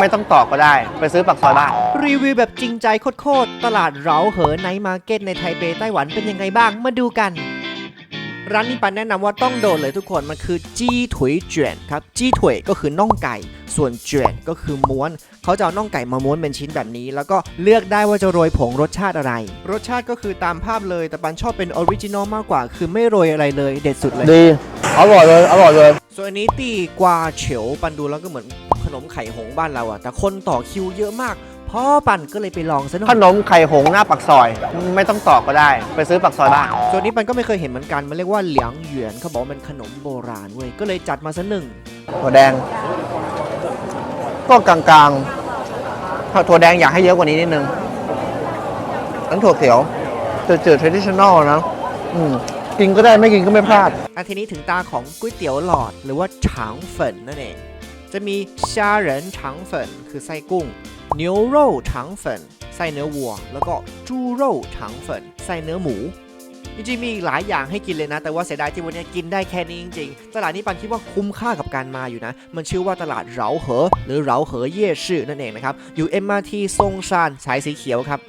ไม่ต้องตอกก็ได้ ไปซื้อปักซอยบ้าน รีวิวแบบจริงใจโคตรๆตลาดเราเหอไนท์มาร์เก็ตในไทเปไต้หวันเป็นยังไงบ้างมาดูกัน ร้านนี้ปันแนะนำว่าต้องโดนเลยทุกคน มันคือจี้ถุยเจียนครับ จี้ถุยก็คือน่องไก่ ส่วนเจียนก็คือม้วน เขาจะเอาน่องไก่มาม้วนเป็นชิ้นแบบนี้ แล้วก็เลือกได้ว่าจะโรยผงรสชาติอะไร รสชาติก็คือตามภาพเลย แต่ปันชอบเป็นออริจินอลมากกว่า คือไม่โรยอะไรเลย เด็ดสุดเลย ดี อร่อยเลย อร่อยเลย ส่วนอันนี้ตีกวาเฉียวปันดูแล้วก็เหมือนข นมไข่หงส์บ้านเราอะแต่คนต่อคิวเยอะมากพ่อปันก็เลยไปลองซะหน่อยขนมไข่หงส์หน้าปักซอย ไม่ต้องตอกก็ได้ ไปซื้อปักซอยบ้านส่วนนี้ปันก็ไม่เคยเห็นเหมือนกันมันเรียกว่าเหลียงหยวนเขาบอกว่าเป็นขนมโบราณเว้ยก็เลยจัดมาซะหนึ่งถั่วแดง ก็กลางๆถ้าถั่วแดงอยากให้เยอะกว่านี้นิดนึงอันถั่วเขียวจืดๆ traditional นะ อืม กินก็ได้ไม่กินก็ไม่พลาด อันทีนี้ถึงตาของก๋วยเตี๋ยวหลอดหรือว่าฉางเฟินนั่นเอง จะมีชาเหรนถังฝนคือไส้กุ้ง牛肉肠粉ใส่เนื้อวัว แล้วก็猪肉肠粉ใส่เนื้อหมูจริงๆมีหลายอย่างให้กินเลยนะ แต่ว่าเสียดายที่วันนี้กินได้แค่นี้จริงๆ ตลาดนี้ปันคิดว่าคุ้มค่ากับการมาอยู่นะ มันชื่อว่าตลาดเหลาเหอ หรือเหลาเหอเย่ชื่อนั่นเองนะครับ อยู่ MRT ทรงชานสายสีเขียวครับ